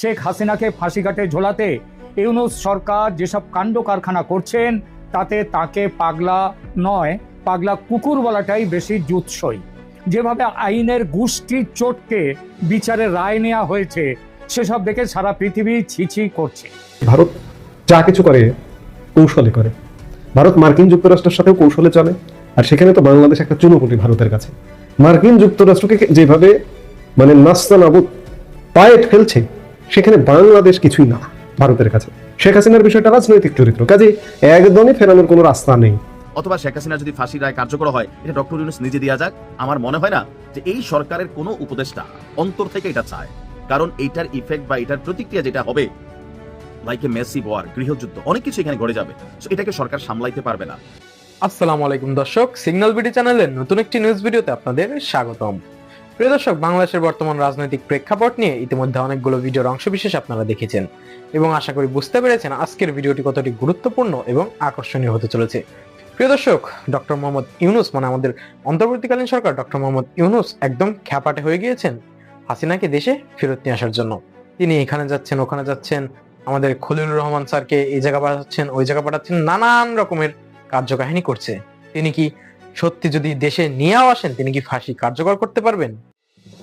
শেখ হাসিনাকে ফাঁসিঘাটে ঝোলাতে ইউনুস সরকার যেসব কাণ্ড কারখানা করছেন, তাতে তাকে পাগলা নয়, পাগলা কুকুর বলাটাই বেশি জুৎসই। যেভাবে আইনের গোষ্ঠী চোটকে বিচারে রায় নেওয়া হয়েছে, সেসব দেখে সারা পৃথিবী ছিছি করছে। ভারত যা কিছু করে, কৌশলে করে। ভারত মার্কিন যুক্তরাষ্ট্রের সাথেও কৌশলে চলে, আর সেখানে তো বাংলাদেশ একটা চুনোপুটি ভারতের কাছে। মার্কিন যুক্তরাষ্ট্রকে যেভাবে মানে নাস্তা নাবুদ পায়ে ফেলছে সেখানে বাংলাদেশ কিছুই না ভারতের কাছে। শেখ হাসিনার বিষয়টা রাজনৈতিক চরিত্র কাজে একদমই ফেরানোর কোনো রাস্তা নেই। অথবা শেখ হাসিনা যদি ফাঁসির রায় কার্যকর হয় এটা ডক্টর ইউনুস নিজে দেওয়া যাক। আমার মনে হয় না যে এই সরকারের কোনো উপদেষ্টা অন্তর থেকে এটা চায়। কারণ এইটার ইফেক্ট বা এটার প্রতিক্রিয়া যেটা হবে লাইক এ মেসি ওয়ার গৃহযুদ্ধ অনেক কিছু এখানে ঘটে যাবে। So এটাকে সরকার সামলাইতে পারবে না। আসসালামু আলাইকুম দর্শক সিগন্যাল বিডি চ্যানেলের নতুন একটি নিউজ ভিডিওতে আপনাদের স্বাগতম। প্রিয় দর্শক, বাংলাদেশের বর্তমান রাজনৈতিক প্রেক্ষাপট নিয়ে ইতিমধ্যে অনেকগুলো ভিডিওর অংশবিশেষ আপনারা দেখেছেন এবং আশা করি বুঝতে পেরেছেন আজকের ভিডিওটি কতটি গুরুত্বপূর্ণ এবং আকর্ষণীয় হতে চলেছে। প্রিয় দর্শক, ডক্টর মোহাম্মদ ইউনুস মানে আমাদের অন্তর্বর্তীকালীন সরকার ডক্টর মোহাম্মদ ইউনুস একদম খ্যাপাটে হয়ে গিয়েছেন হাসিনাকে দেশে ফেরত নিয়ে আসার জন্য। তিনি এখানে যাচ্ছেন, ওখানে যাচ্ছেন, আমাদের খলিলুর রহমান স্যারকে এই জায়গা পাঠাচ্ছেন, ওই জায়গা পাঠাচ্ছেন, নানান রকমের কার্যকাহিনী করছে। তিনি কি সত্যি যদি দেশে নিয়েও আসেন, তিনি কি ফাঁসি কার্যকর করতে পারবেন?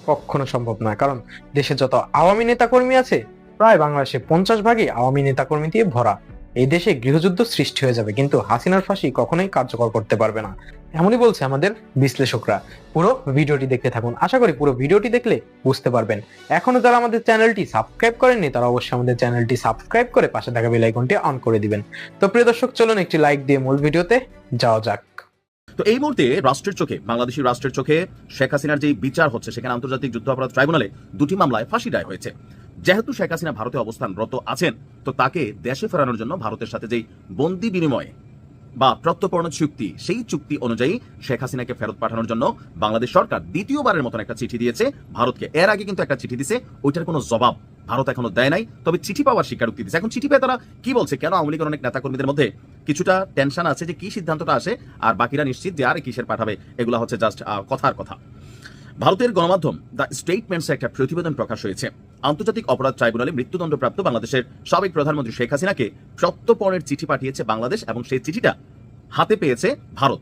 কখনো সম্ভব না কারণ দেশে যত আওয়ামী নেতাকর্মী আছে, প্রায় বাংলাদেশে পঞ্চাশ ভাগই আওয়ামী নেতাকর্মী দিয়ে ভরা। এই দেশে গৃহযুদ্ধ সৃষ্টি হয়ে যাবে, কিন্তু হাসিনার ফাঁসি কখনোই কার্যকর করতে পারবে না। এমনই বলছে আমাদের বিশ্লেষকরা। পুরো ভিডিওটি দেখতে থাকুন। আশা করি পুরো ভিডিওটি দেখলে বুঝতে পারবেন। এখনও যারা আমাদের চ্যানেলটি সাবস্ক্রাইব করেননি, তারা অবশ্যই আমাদের চ্যানেলটি সাবস্ক্রাইব করে পাশে থাকা বেল আইকনটি অন করে দিবেন। তো প্রিয় দর্শক, চলুন একটি লাইক দিয়ে মূল ভিডিওতে যাওয়া যাক। তো এই মুহূর্তে রাষ্ট্রের চোখে বাংলাদেশি রাষ্ট্রের চোখে শেখ হাসিনার যে বিচার হচ্ছে, সেখানে আন্তর্জাতিক যুদ্ধ অপরাধ ট্রাইব্যুনালে দুটি মামলায় ফাঁসি রায় হয়েছে। যেহেতু শেখ হাসিনা ভারতে অবস্থানরত আছেন, তো তাকে দেশে ফেরানোর জন্য ভারতের সাথে যেই বন্দি বিনিময় বা প্রত্যর্পণ চুক্তি, সেই চুক্তি অনুযায়ী শেখ হাসিনাকে ফেরত পাঠানোর জন্য বাংলাদেশ সরকার দ্বিতীয়বারের মতন একটা চিঠি দিয়েছে ভারতকে। এর আগে কিন্তু একটা চিঠি দিছে, ওইটার কোনো জবাব ভারত এখনও দেয় নাই। তবে চিঠি পাওয়ার স্বীকারোক্তি দিচ্ছে এখন চিঠি পেয়ে তারা কি বলছে? কেন আওয়ামী লীগের অনেক নেতাকর্মীদের মধ্যে কিছুটা টেনশন আছে যে কি সিদ্ধান্তটা আসে, আর বাকিরা নিশ্চিত যে আর কিসের পাঠাবে? এগুলো হচ্ছে জাস্ট কথার কথা। ভারতের গণমাধ্যম দ্য স্টেটমেন্টসে একটা প্রতিবেদন প্রকাশ হয়েছে। আন্তর্জাতিক অপরাধ ট্রাইব্যুনালে মৃত্যুদণ্ডপ্রাপ্ত বাংলাদেশের সাবেক প্রধানমন্ত্রী শেখ হাসিনাকে প্রত্যর্পণের চিঠি পাঠিয়েছে বাংলাদেশ এবং সেই চিঠিটা হাতে পেয়েছে ভারত।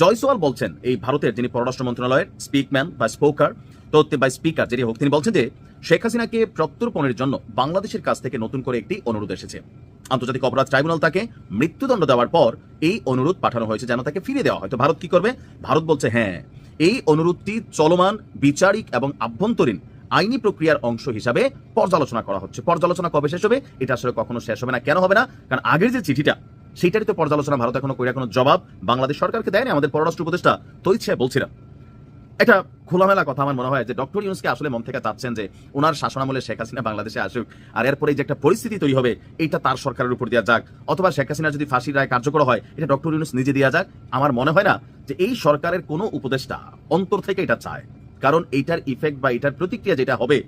জয়সওয়াল বলছেন, এই ভারতের যিনি পররাষ্ট্র মন্ত্রণালয়ের স্পিকম্যান বা স্পোকার তো বা স্পিকার যেটি হোক, তিনি বলছেন যে শেখ হাসিনাকে প্রত্যর্পণের জন্য বাংলাদেশের কাছ থেকে নতুন করে একটি অনুরোধ এসেছে। আন্তর্জাতিক অপরাধ ট্রাইব্যুনাল তাকে মৃত্যুদণ্ড দেওয়ার পর এই অনুরোধ পাঠানো হয়েছে যেন তাকে ফিরিয়ে দেওয়া হয়। তো ভারত কি করবে? ভারত বলছে হ্যাঁ এই অনুরোধটি চলমান, বিচারিক এবং আভ্যন্তরীণ আইনি প্রক্রিয়ার অংশ হিসাবে পর্যালোচনা করা হচ্ছে। পর্যালোচনা কবে শেষ হবে, এটা আসলে কখনো শেষ হবে না, কেন হবে না? কারণ আগের যে চিঠিটা, সেইটারই তো পর্যালোচনা ভারত এখনও কোনো জবাব বাংলাদেশ সরকারকে দেয়নি, আমাদের পররাষ্ট্র উপদেষ্টা তৈছে বলছিলাম একটা খোলামেলা কথা আমার মনে হয় যে ডক্টর ইউনুসকে আসলে মন থেকে চাচ্ছেন যে ওনার শাসনামলে শেখ হাসিনা বাংলাদেশে আসুক। আর এরপরে যে একটা পরিস্থিতি তৈরি হবে, এইটা তার সরকারের উপর দেওয়া যাক। অথবা শেখ হাসিনা যদি ফাঁসির রায় কার্যকর হয়, এটা ডক্টর ইউনুস নিজে দেওয়া যাক। আমার মনে হয় না যে এই সরকারের কোনো উপদেষ্টা অন্তর থেকে এটা চায়। কারণ এইটার ইফেক্ট বা এটার প্রতিক্রিয়া যেটা হবে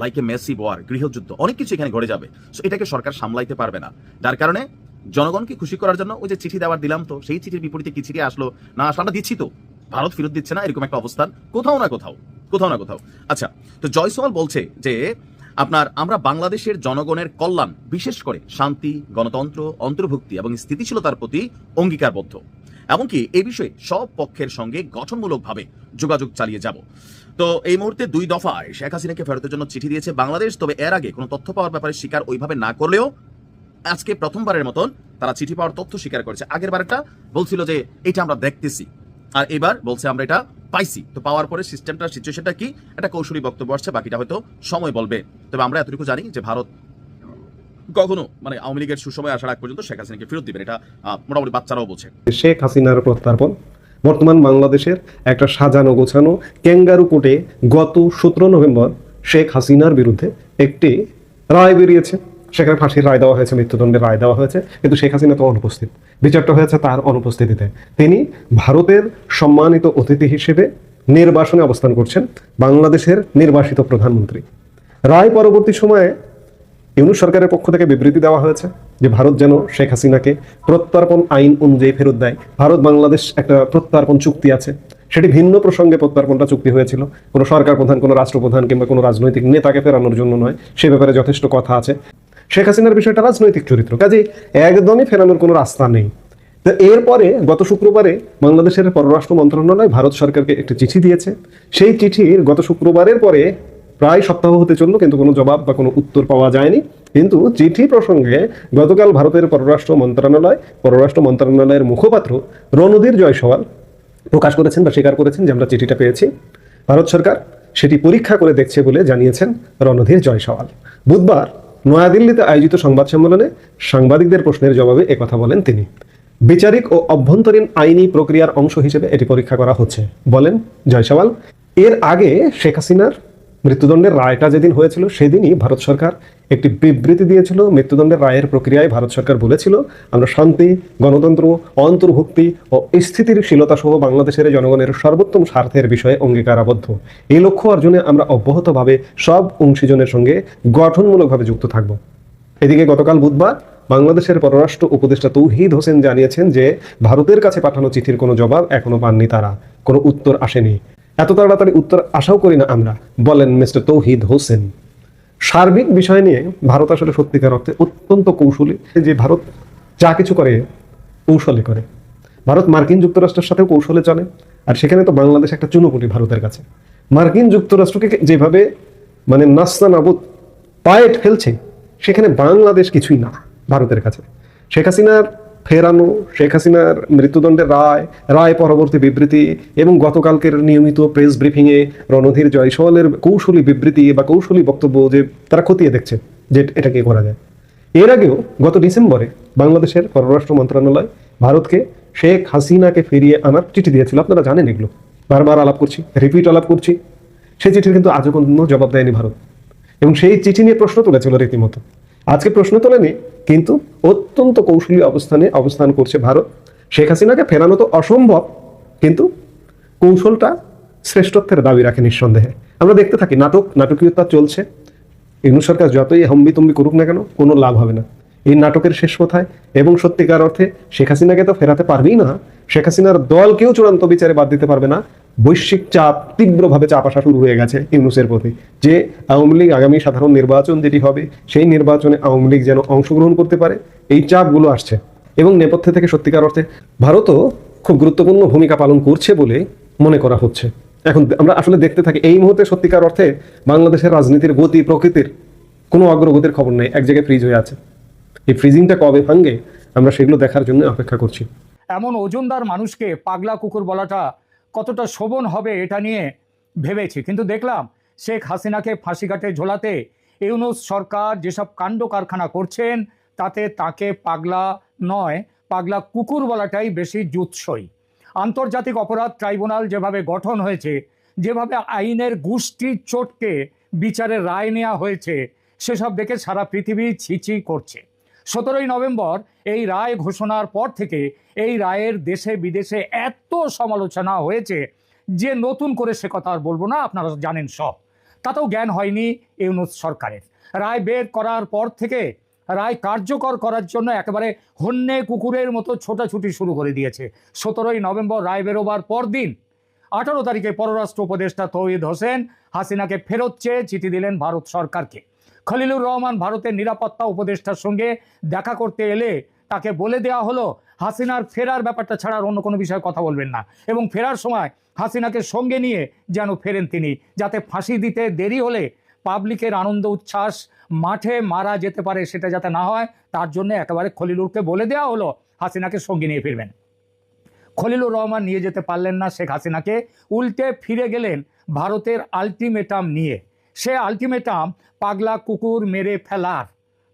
লাইক এ মেসি ওয়ার গৃহযুদ্ধ, অনেক কিছু এখানে ঘটে যাবে। So, এটাকে সরকার সামলাইতে পারবে না। যার কারণে জনগণকে খুশি করার জন্য ওই যে চিঠি দেওয়ার দিলাম তো, সেই চিঠির বিপরীতে কি চিঠি আসলো? না, আসলো আমরা দিচ্ছি তো। ভারত ফেরত দিচ্ছে না, এরকম একটা অবস্থান, কোথাও না কোথাও কোথাও না কোথাও। আচ্ছা তো জয়সওয়াল বলছে যে, আপনার, আমরা বাংলাদেশের জনগণের কল্যাণ, বিশেষ করে শান্তি, গণতন্ত্র, অন্তর্ভুক্তি এবং স্থিতিশীলতার প্রতি অঙ্গীকারবদ্ধ। এমনকি এই বিষয়ে সব পক্ষের সঙ্গে গঠনমূলকভাবে যোগাযোগ চালিয়ে যাব। তো এই মুহূর্তে দুই দফায় শেখ হাসিনাকে ফেরতের জন্য চিঠি দিয়েছে বাংলাদেশ, তবে এর আগে কোনো তথ্য পাওয়ার ব্যাপারে স্বীকার ওইভাবে না করলেও আজকে প্রথমবারের মতন তারা চিঠি পাওয়ার তথ্য স্বীকার করেছে। আগের বারটা বলছিল যে, এটা আমরা দেখতেছি। আর এবার বলছে আমরা এটা পাইছি। তো পাওয়ার পরে সিস্টেমটা, সিচুয়েশনটা কি? একটা কৌশলী বক্তব্য আসছে, বাকিটা হয়তো সময় বলবে। তবে আমরা এতটুকু জানি যে ভারত কখনো মানে আওয়ামী লীগের সুসময় আসার আগ পর্যন্ত শেখ হাসিনাকে ফেরত দিবেন এটা মোটামুটি বাচ্চারাও বোঝে শেখ হাসিনার প্রত্যার্পণ, বর্তমান বাংলাদেশের একটা সাজানো গোছানো ক্যাঙ্গারু কোর্টে গত সতেরো নভেম্বর শেখ হাসিনার বিরুদ্ধে একটি রায় বেরিয়েছে। সেখানে ফাঁসির রায় দেওয়া হয়েছে, মৃত্যুদণ্ডের রায় দেওয়া হয়েছে, কিন্তু শেখ হাসিনা তো অনুপস্থিত। বিচারটা হয়েছে তার অনুপস্থিতিতে। তিনি ভারতের সম্মানিত অতিথি হিসেবে নির্বাসনে অবস্থান করছেন বাংলাদেশের নির্বাসিত প্রধানমন্ত্রী। রায় পরবর্তী সময়ে ইউনুস সরকারের পক্ষ থেকে বিবৃতি দেওয়া হয়েছে যে ভারত যেন শেখ হাসিনাকে প্রত্যর্পণ আইন অনুযায়ী ফেরত দেয়। ভারত, বাংলাদেশ একটা প্রত্যর্পণ চুক্তি আছে। সেটি ভিন্ন প্রসঙ্গে প্রত্যার্পণটা চুক্তি হয়েছিল। কোনো সরকার প্রধান, কোনো রাষ্ট্রপ্রধান কিংবা কোনো রাজনৈতিক নেতাকে ফেরানোর জন্য নয়, সে ব্যাপারে যথেষ্ট কথা আছে। শেখ হাসিনার বিষয়টা রাজনৈতিক চরিত্র। কাজে একদমই ফেরানোর কোনো রাস্তা নেই। তো এরপরে গত শুক্রবারে বাংলাদেশের পররাষ্ট্র মন্ত্রণালয় ভারত সরকারকে একটি চিঠি দিয়েছে। সেই চিঠির গত শুক্রবারের পরে প্রায় সপ্তাহ হতে চলল, কিন্তু কোনো জবাব বা কোনো উত্তর পাওয়া যায়নি। কিন্তু চিঠি প্রসঙ্গে গতকাল ভারতের পররাষ্ট্র মন্ত্রণালয়, পররাষ্ট্র মন্ত্রণালয়ের মুখপাত্র রণধীর জয়সওয়াল প্রকাশ করেছেন বা স্বীকার করেছেন যে আমরা চিঠিটা পেয়েছি। ভারত সরকার সেটি পরীক্ষা করে দেখছে বলে জানিয়েছেন রণধীর জয়সওয়াল। বুধবার নয়াদিল্লিতে আয়োজিত সংবাদ সম্মেলনে সাংবাদিকদের প্রশ্নের জবাবে একথা বলেন তিনি। বিচারিক ও অভ্যন্তরীণ আইনি প্রক্রিয়ার অংশ হিসেবে এটি পরীক্ষা করা হচ্ছে। বলেন জয়সওয়াল, এর আগে শেখ হাসিনার মৃত্যুদণ্ডের রায়টা যেদিন হয়েছিল, সেদিনই ভারত সরকার একটি বিবৃতি দিয়েছিল। মৃত্যুদণ্ডের রায়ের প্রক্রিয়ায় ভারত সরকার বলেছিল, আমরা শান্তি, গণতন্ত্র, অন্তর্ভুক্তি ও স্থিতিশীলতা সহ বাংলাদেশের জনগণের সর্বোত্তম স্বার্থের বিষয়ে অঙ্গীকারাবদ্ধ। এই লক্ষ্য অর্জনে আমরা অব্যাহতভাবে সব অংশীজনের সঙ্গে গঠনমূলকভাবে যুক্ত থাকব। এদিকে গতকাল বুধবার বাংলাদেশের পররাষ্ট্র উপদেষ্টা তৌহিদ হোসেন জানিয়েছেন যে, ভারতের কাছে পাঠানো চিঠির কোনো জবাব এখনও পাননি তারা। কোনো উত্তর আসেনি। এত তাড়াতাড়ি উত্তর আশাও করি না আমরা। বলেন মিস্টার তৌহিদ হোসেন। সার্বিক বিষয় নিয়ে ভারত আসলে সত্যিকার অর্থে অত্যন্ত কৌশলী। যে ভারত যা কিছু করে, কৌশলে করে। ভারত মার্কিন যুক্তরাষ্ট্রের সাথেও কৌশলে চলে। আর সেখানে তো বাংলাদেশ একটা চুনোপুটি ভারতের কাছে। মার্কিন যুক্তরাষ্ট্রকে যেভাবে মানে নাস্তা নাবুদ পায়ে ফেলছে, সেখানে বাংলাদেশ কিছুই না ভারতের কাছে। শেখ হাসিনার ফেরানো শেখ হাসিনার মৃত্যুদণ্ডের রায় রায় পরবর্তী বিবৃতি এবং গতকালকের নিয়মিত প্রেস ব্রিফিংয়ে রণধীর জয়সওয়ালের কৌশলী বিবৃতি বা কৌশলী বক্তব্য যে তারা খতিয়ে দেখছে যে এটা কি করা যায়। এর আগেও গত ডিসেম্বরে বাংলাদেশের পররাষ্ট্র মন্ত্রণালয় ভারতকে শেখ হাসিনাকে ফিরিয়ে আনার চিঠি দিয়েছিল। আপনারা জানেন এগুলো। বারবার আলাপ করছি রিপিট আলাপ করছি। সেই চিঠির কিন্তু আজও কোনো জবাব দেয়নি ভারত। এবং সেই চিঠি নিয়ে প্রশ্ন তুলেছিল রীতিমতো। আজকে প্রশ্ন তোলেনি, কিন্তু অত্যন্ত কৌশলী অবস্থানে অবস্থান করছে ভারত। শেখ হাসিনাকে ফেরানো তো অসম্ভব, কিন্তু কৌশলটা শ্রেষ্ঠত্বের দাবি রাখে নিঃসন্দেহে। আমরা দেখতে থাকি, নাটক, নাটকীয়তা চলছে। ইনু সরকার যতই হম্বি হম্বিতম্বি করুক না কেন, কোনো লাভ হবে না। এই নাটকের শেষ কোথায়? এবং সত্যিকার অর্থে শেখ হাসিনাকে তো ফেরাতে পারবেই না। শেখ হাসিনার দলকেও চূড়ান্ত বিচারে বাদ দিতে পারবে না। বৈশ্বিক চাপ, তীব্রভাবে চাপ আসা শুরু হয়ে গেছে ইউনুসের প্রতি যে আওয়ামী লীগ আগামী সাধারণ নির্বাচন যেটি হবে, সেই নির্বাচনে আওয়ামী লীগ যেন অংশগ্রহণ করতে পারে, এই চাপগুলো আসছে। এবং নেপথ্যে থেকে সত্যিকার অর্থে ভারতও খুব গুরুত্বপূর্ণ ভূমিকা পালন করছে বলে মনে করা হচ্ছে। এখন আমরা আসলে দেখতে থাকি, এই মুহূর্তে সত্যিকার অর্থে বাংলাদেশের রাজনীতির গতি, প্রকৃতির কোনো অগ্রগতির খবর নেই, এক জায়গায় ফ্রিজ হয়ে আছে। এই ফ্রিজিংটা কবে ভাঙ্গে আমরা সেগুলো দেখার জন্য অপেক্ষা করছি। এমন ওজনদার মানুষকে পাগলা কুকুর বলাটা কতটা শোভন হবে এটা নিয়ে ভেবেছি। কিন্তু দেখলাম শেখ হাসিনাকে ফাঁসিঘাটে ঝোলাতে ইউনুস সরকার যেসব কাণ্ড কারখানা করছেন, তাতে তাকে পাগলা নয়, পাগলা কুকুর বলাটাই বেশি জুৎসই। আন্তর্জাতিক অপরাধ ট্রাইব্যুনাল যেভাবে গঠন হয়েছে, যেভাবে আইনের গোষ্ঠী চোটকে বিচারের রায় নেওয়া হয়েছে, সেসব দেখে সারা পৃথিবী ছিচি করছে। সতেরোই নভেম্বর এই রায় ঘোষণার পর থেকে এই রায়ের দেশে বিদেশে এত সমালোচনা হয়েছে যে নতুন করে সে কথা আর বলব না, আপনারা জানেন সব। তাতেও জ্ঞান হয়নি ইউনুস সরকারের। রায় বের করার পর থেকে রায় কার্যকর করার জন্য একেবারে হন্যে কুকুরের মতো ছোটাছুটি শুরু করে দিয়েছে। সতেরোই নভেম্বর রায় বেরোবার পর দিন আঠারো তারিখে পররাষ্ট্র উপদেষ্টা তৌহিদ হোসেন হাসিনাকে ফেরত চেয়ে চিঠি দিলেন ভারত সরকারকে। খলিলুর রহমান ভারতের নিরাপত্তা উপদেষ্টার সঙ্গে দেখা করতে এলে তাকে বলে দেওয়া হলো, হাসিনার ফেরার ব্যাপারটা ছাড়া আর অন্য কোনো বিষয়ে কথা বলবেন না। এবং ফেরার সময় হাসিনাকে সঙ্গে নিয়ে যেন ফেরেন তিনি, যাতে ফাঁসি দিতে দেরি হলে পাবলিকের আনন্দ, উচ্ছ্বাস মাঠে মারা যেতে পারে সেটা যাতে না হয়, তার জন্য একেবারে খলিলুরকে বলে দেওয়া হলো, হাসিনাকে সঙ্গে নিয়ে ফিরবেন। খলিলুর রহমান নিয়ে যেতে পারলেন না শেখ হাসিনাকে, উল্টে ফিরে গেলেন ভারতের আলটিমেটাম নিয়ে। সে আলটিমেটাম পাগলা কুকুর মেরে ফেলার।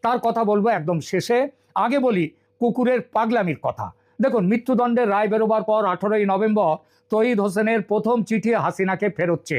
তার কথা বলব একদম শেষে। আগে বলি, কুকুরের পাগলামির কথা। দেখুন, মৃত্যুদণ্ডের রায় বেরোবার পর আঠেরোই নভেম্বর তহিদ হোসেনের প্রথম চিঠি হাসিনাকে ফেরোচ্ছে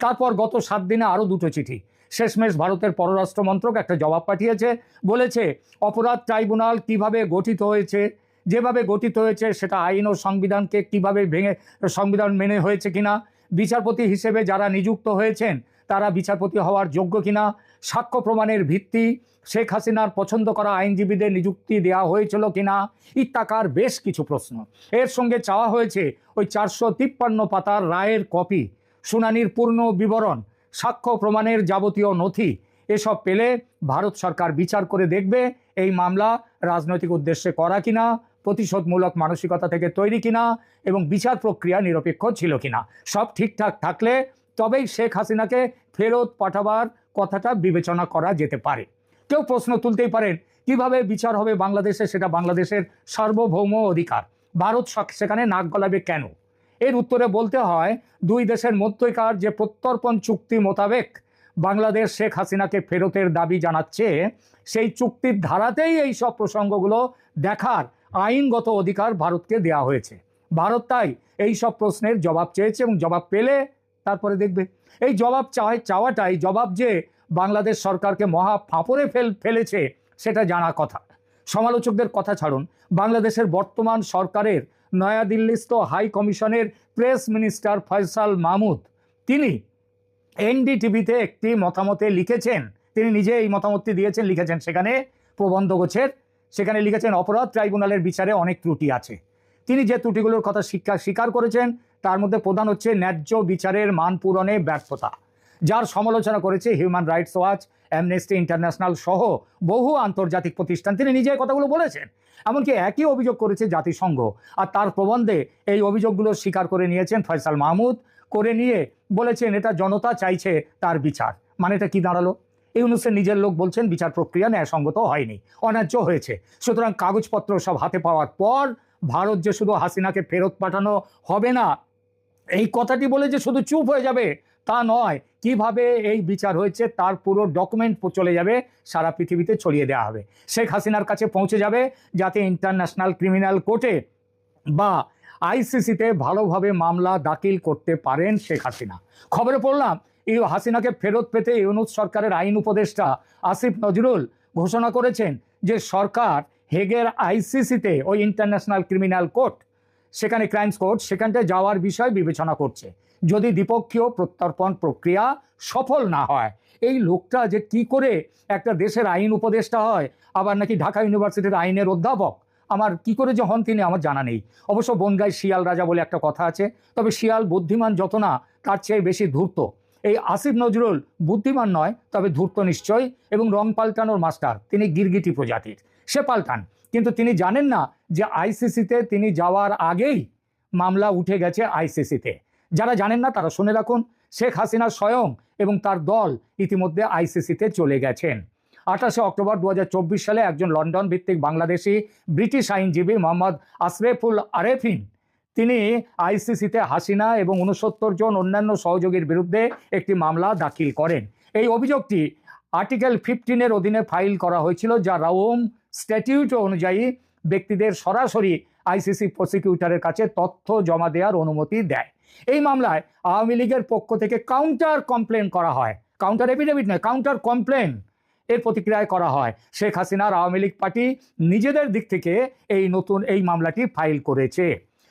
তারপর গত সাত দিনে আরও দুটো চিঠি। শেষমেশ ভারতের পররাষ্ট্র মন্ত্রক একটা জবাব পাঠিয়েছে। বলেছে, অপরাধ ট্রাইব্যুনাল কীভাবে গঠিত হয়েছে, যেভাবে গঠিত হয়েছে, সেটা আইন ও সংবিধানকে কীভাবে ভেঙে, সংবিধান মেনে হয়েছে কিনা? বিচারপতি হিসেবে যারা নিযুক্ত হয়েছেন তারা বিচারপতি হওয়ার যোগ্য কিনা, সাক্ষ্য প্রমাণের ভিত্তি, শেখ হাসিনার পছন্দ করা আইনজীবীদের নিযুক্তি দেওয়া হয়েছিল কিনা, ইত্যাকার বেশ কিছু প্রশ্ন। এর সঙ্গে চাওয়া হয়েছে ওই চারশো তিপ্পান্ন পাতার রায়ের কপি, শুনানির পূর্ণ বিবরণ, সাক্ষ্য প্রমাণের যাবতীয় নথি, এসব পেলে ভারত সরকার বিচার করে দেখবে এই মামলা রাজনৈতিক উদ্দেশ্যে করা কিনা, প্রতিশোধমূলক মানসিকতা থেকে তৈরি কিনা এবং বিচার প্রক্রিয়া নিরপেক্ষ ছিল কিনা। সব ঠিকঠাক থাকলে তবেই শেখ হাসিনাকে ফেরত পাঠাবার কথাটা বিবেচনা করা যেতে পারে। কেউ প্রশ্ন তুলতেই পারেন, কীভাবে বিচার হবে বাংলাদেশে? সেটা বাংলাদেশের সার্বভৌম অধিকার। ভারত সেখানে নাক গলাবে কেন? এর উত্তরে বলতে হয়, দুই দেশের মধ্যকার যে প্রত্যর্পণ চুক্তি মোতাবেক বাংলাদেশ শেখ হাসিনাকে ফেরতের দাবি জানাচ্ছে, সেই চুক্তির ধারাতেই এই সব প্রসঙ্গগুলো দেখার আইনগত অধিকার ভারতকে দেওয়া হয়েছে। ভারত তাই এই সব প্রশ্নের জবাব চেয়েছে এবং জবাব পেলে তারপরে দেখবে, এই জবাব চাই চাওয়াটাই জবাব যে বাংলাদেশ সরকারকে মহা ফাঁপড়ে ফেল, ফেলেছে, সেটা জানা কথা। সমালোচকদের কথা ছাড়ুন, বাংলাদেশের বর্তমান সরকারের নয়াদিল্লিস্থ হাই কমিশনের প্রেস মিনিস্টার ফয়সাল মাহমুদ, তিনি এনডিটিভিতে একটি মতামতে লিখেছেন, তিনি নিজে এই মতামতটি দিয়েছেন, লিখেছেন সেখানে প্রবন্ধ গোছের, সেখানে লিখেছেন, অপরাধ ট্রাইব্যুনালের বিচারে অনেক ত্রুটি আছে। তিনি যে ত্রুটিগুলোর কথা শিক্ষা স্বীকার করেছেন তার মধ্যে প্রধান হচ্ছে ন্যায্য বিচারের মান পূরণে ব্যর্থতা, যার সমালোচনা করেছে human rights watch amnesty international সহ বহু আন্তর্জাতিক প্রতিষ্ঠান। তিনি নিজে কথাগুলো বলেছেন, এমনকি একই অভিযোগ করেছে জাতিসংঘ, আর তার প্রবন্ধে এই অভিযোগগুলো স্বীকার করে নিয়েছেন ফয়সাল মাহমুদ। করে নিয়ে বলেছেন, এটা জনতা চাইছে তার বিচার। মানে এটা কি দাঁড়াল? এই ইউনুসের নিজের লোক বলছেন, বিচার প্রক্রিয়া ন্যায়সঙ্গত হয়নি, অন্যায্য হয়েছে। সুতরাং কাগজপত্র সব হাতে পাওয়ার পর ভারত যে শুধু হাসিনাকে ফেরত পাঠানো হবে না এই কথাটি বলে যে শুধু চুপ হয়ে যাবে তা নয়, কীভাবে এই বিচার হয়েছে তার পুরো ডকুমেন্ট চলে যাবে, সারা পৃথিবীতে ছড়িয়ে দেওয়া হবে। শেখ হাসিনার কাছে পৌঁছে যাবে যাতে ইন্টারন্যাশনাল ক্রিমিনাল কোর্টে বা আইসিসিতে ভালোভাবে মামলা দাখিল করতে পারেন শেখ হাসিনা। খবরে পড়লাম, এই হাসিনাকে ফেরত পেতে ইউনুস সরকারের আইন উপদেষ্টা আসিফ নজরুল ঘোষণা করেছেন যে সরকার হেগের আইসিসিতে ওই ইন্টারন্যাশনাল ক্রিমিনাল কোর্ট সেখানে ক্রাইমস কোর্ট সেখানটায় যাওয়ার বিষয় বিবেচনা করছে। যদি দ্বিপক্ষীয় প্রত্যর্পণ প্রক্রিয়া সফল না হয়, এই লোকটা যে কি করে একটা দেশের আইন উপদেষ্টা হয়, আবার নাকি ঢাকা ইউনিভার্সিটির আইনের অধ্যাপক, আমার কি করে যে হন তিনি আমার জানা নেই। অবশ্য বনগাই শিয়াল রাজা বলে একটা কথা আছে, তবে শিয়াল বুদ্ধিমান যত না, তার চেয়ে বেশি ধূর্ত। এই আসিফ নজরুল বুদ্ধিমান নয়, তবে ধূর্ত নিশ্চয় এবং রং পাল্টানোর মাস্টার, তিনি গিরগিটি প্রজাতির। সে পাল্টান। কিন্তু তিনি জানেন না যে আইসিসিতে তিনি যাওয়ার আগেই মামলা উঠে গেছে আইসিসিতে। যারা জানেন না তারা শুনে রাখুন, শেখ হাসিনা স্বয়ং এবং তার দল ইতিমধ্যে আইসিসিতে চলে গেছেন। আঠাশে অক্টোবর দু হাজার চব্বিশ সালে একজন লন্ডন ভিত্তিক বাংলাদেশি ব্রিটিশ আইনজীবী মোহাম্মদ আশরেফুল আরেফিন, তিনি আইসিসিতে হাসিনা এবং উনসত্তর জন অন্যান্য সহযোগীর বিরুদ্ধে একটি মামলা দাখিল করেন। এই অভিযোগটি আর্টিকেল ফিফটিনের অধীনে ফাইল করা হয়েছিল, যা রাওম স্ট্যাটিউট অনুযায়ী ব্যক্তিদের সরাসরি আইসিসি প্রসিকিউটরের কাছে তথ্য জমা দেওয়ার অনুমতি দেয়। এই মামলায় আওয়ামী লীগের পক্ষ থেকে কাউন্টার কমপ্লেন করা হয়। কাউন্টার এফিডেভিট নয় কাউন্টার কমপ্লেন এর প্রতিক্রিয়ায় করা হয়। শেখ হাসিনার আওয়ামী লীগ পার্টি নিজেদের দিক থেকে এই নতুন, এই মামলাটি ফাইল করেছে।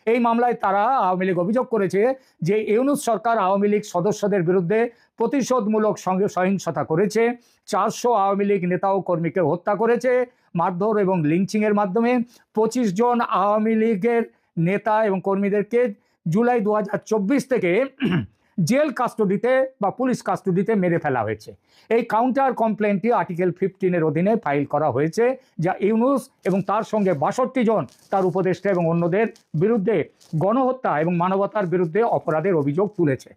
এই মামলায় তারা আওয়ামী লীগ অভিযোগ করেছে যে ইউনুস সরকার আওয়ামী লীগ সদস্যদের বিরুদ্ধে প্রতিশোধমূলক সহিংসতা করেছে। চারশো আওয়ামী লীগ নেতা ও কর্মীকে হত্যা করেছে। মারধর এবং লিঞ্চিংয়ের মাধ্যমে পঁচিশ জন আওয়ামী লীগের নেতা এবং কর্মীদেরকে জুলাই দু হাজার চব্বিশ থেকে জেল কাস্টডিতে বা পুলিশ কাস্টডিতে মেরে ফেলা হয়েছে। এই কাউন্টার কমপ্লেনটি আর্টিকেল ফিফটিনের অধীনে ফাইল করা হয়েছে, যা ইউনুস এবং তার সঙ্গে বাষট্টি জন তার উপদেষ্টা এবং অন্যদের বিরুদ্ধে গণহত্যা এবং মানবতার বিরুদ্ধে অপরাধের অভিযোগ তুলেছে।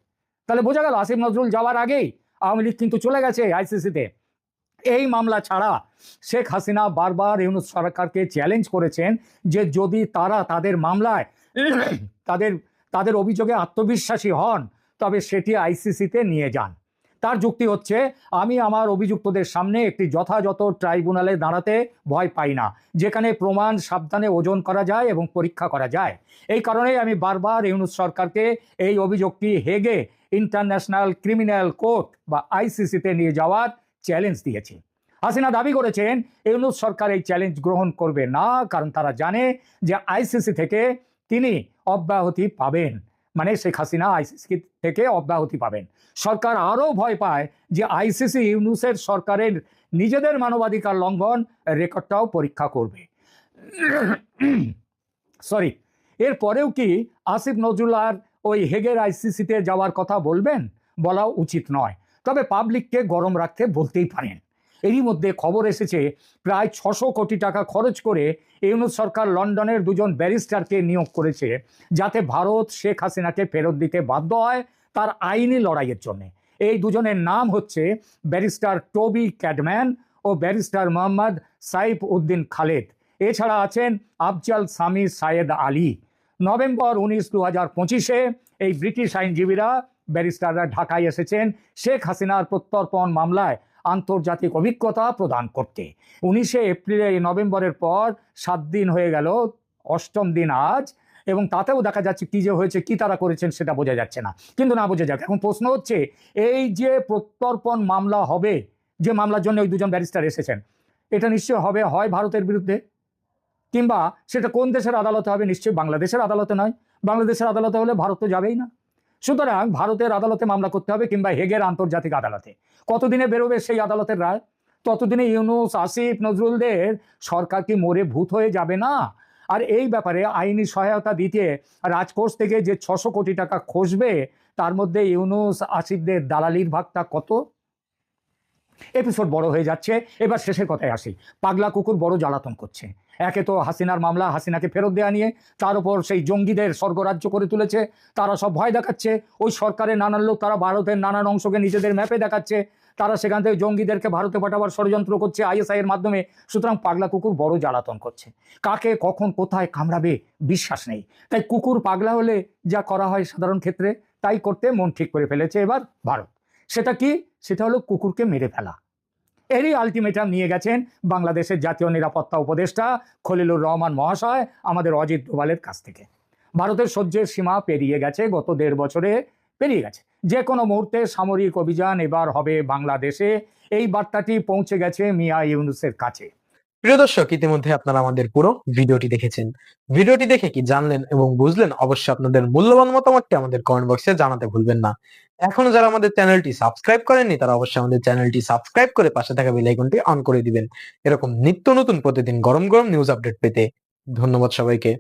তাহলে বোঝা গেল, আসিফ নজরুল যাওয়ার আগেই আওয়ামী লীগ কিন্তু চলে গেছে আইসিসিতে এই মামলা ছাড়া শেখ হাসিনা বারবার ইউনুস সরকারকে চ্যালেঞ্জ করেছেন যে যদি তারা তাদের মামলায় তাদের তাদের অভিযোগে আত্মবিশ্বাসী হন, তবে সেটি আইসিসিতে নিয়ে যান। তার যুক্তি হচ্ছে, আমি আমার অভিযুক্তদের সামনে একটি যথাযথ ট্রাইব্যুনালে দাঁড়াতে ভয় পাই না, যেখানে প্রমাণ সাবধানে ওজন করা যায় এবং পরীক্ষা করা যায়। এই কারণেই আমি বারবার ইউনুস সরকারকে এই অভিযোগটি হেগে ইন্টারন্যাশনাল ক্রিমিনাল কোর্ট বা আইসিসিতে নিয়ে যাওয়ার চ্যালেঞ্জ দিয়েছে। হাসিনা দাবি করেছেন, ইউনুস সরকার এই চ্যালেঞ্জ গ্রহণ করবে না। কারণ তারা জানে যে আইসিসি থেকে তিনি অব্যাহতি পাবেন। মানে শেখ হাসিনা আইসিসি থেকে অব্যাহতি পাবেন। সরকার আরও ভয় পায় যে আইসিসি ইউনুসের সরকারের নিজেদের মানবাধিকার লঙ্ঘন রেকর্ডটাও পরীক্ষা করবে। সরি, এরপরেও কি আসিফ নজরুল্লাহর ওই হেগের আইসিসিতে যাওয়ার কথা বলবেন? বলা উচিত নয়। তবে পাবলিককে গরম রাখতে বলতেই পারেন। এরই মধ্যে খবর এসেছে, প্রায় ছশো কোটি টাকা খরচ করে ইউনুস সরকার লন্ডনের দুজন ব্যারিস্টারকে নিয়োগ করেছে, যাতে ভারত শেখ হাসিনাকে ফেরত দিতে বাধ্য হয় তার আইনি লড়াইয়ের জন্য। এই দুজনের নাম হচ্ছে ব্যারিস্টার টবি ক্যাডম্যান ও ব্যারিস্টার মোহাম্মদ সাইফ উদ্দিন খালেদ। এছাড়া আছেন আফজাল সামি সায়েদ আলী। নভেম্বর উনিশ দু হাজার পঁচিশে এই ব্রিটিশ আইনজীবীরা ব্যারিস্টাররা ঢাকায় এসেছেন শেখ হাসিনার প্রত্যর্পণ মামলায় আন্তর্জাতিক অভিজ্ঞতা প্রদান করতে। উনিশে এপ্রিলে নভেম্বরের পর সাত দিন হয়ে গেল, অষ্টম দিন আজ, এবং তাতেও দেখা যাচ্ছে কি যে হয়েছে, কি তারা করেছেন সেটা বোঝা যাচ্ছে না। কিন্তু না বোঝা যাক, এখন প্রশ্ন হচ্ছে, এই যে প্রত্যর্পণ মামলা হবে, যে মামলার জন্য ওই দুজন ব্যারিস্টার এসেছেন, এটা নিশ্চয় হবে, হয় ভারতের বিরুদ্ধে? কিংবা সেটা কোন দেশের আদালতে হবে? নিশ্চয়ই বাংলাদেশের আদালতে নয়। বাংলাদেশের আদালতে হলে ভারত তো যাবেই না। সুতরাং ভারতের আদালতে মামলা করতে হবে কিংবা হেগের আন্তর্জাতিক আদালতে। কতদিনে বেরোবে সেই আদালতের রায়? ততদিনে ইউনুস, আসিফ, নজরুলদের সরকার কি মরে ভূত হয়ে যাবে না? আর এই ব্যাপারে আইনি সহায়তা দিতে রাজকোষ থেকে যে ছশো কোটি টাকা খসবে, তার মধ্যে ইউনুস, আসিফদের দালালির ভাগটা কত? এপিসোড বড় হয়ে যাচ্ছে, এবার শেষের কথায় আসি। পাগলা কুকুর বড় জ্বালাতন করছে। একে তো হাসিনার মামলা, হাসিনাকে ফেরত দেওয়া নিয়ে তার উপর সেই জঙ্গিদের স্বর্গরাজ্য করে তুলেছে। তারা সব ভয় দেখাচ্ছে, ওই সরকারের নানান লোক তারা ভারতের নানান অংশকে নিজেদের ম্যাপে দেখাচ্ছে। তারা সেখান থেকে জঙ্গিদেরকে ভারতে পাঠাবার ষড়যন্ত্র করছে আইএসআই এর মাধ্যমে। সুতরাং পাগলা কুকুর বড় জ্বালাতন করছে। কাকে, কখন, কোথায় কামড়াবে বিশ্বাস নেই। তাই কুকুর পাগলা হলে যা করা হয় সাধারণ ক্ষেত্রে তাই করতে মন ঠিক করে ফেলেছে এবার ভারত। সেটা কি? সেটা হলো কুকুরকে মেরে ফেলা। এরই আলটিমেটাম নিয়ে গেছেন বাংলাদেশের জাতীয় নিরাপত্তা উপদেষ্টা খলিলুর রহমান মহাশয় আমাদের অজিত ডোভালের কাছ থেকে। ভারতের সহ্যের সীমা পেরিয়ে গেছে, গত দেড় বছরে পেরিয়ে গেছে। যে কোনো মুহূর্তে সামরিক অভিযান এবার হবে বাংলাদেশে। এই বার্তাটি পৌঁছে গেছে মিয়া ইউনুসের কাছে। প্রিয় দর্শক, ইতিমধ্যে আপনারা আমাদের পুরো ভিডিওটি দেখেছেন। ভিডিওটি দেখে কি জানলেন এবং বুঝলেন, অবশ্যই আপনাদের মূল্যবান মতামতটি আমাদের কমেন্ট বক্সে জানাতে ভুলবেন না। এখনও যারা আমাদের চ্যানেলটি সাবস্ক্রাইব করেননি, তারা অবশ্যই আমাদের চ্যানেলটি সাবস্ক্রাইব করে পাশে থাকা বেল আইকনটি অন করে দিবেন। এরকম নিত্য নতুন প্রতিদিন গরম গরম নিউজ আপডেট পেতে ধন্যবাদ সবাইকে।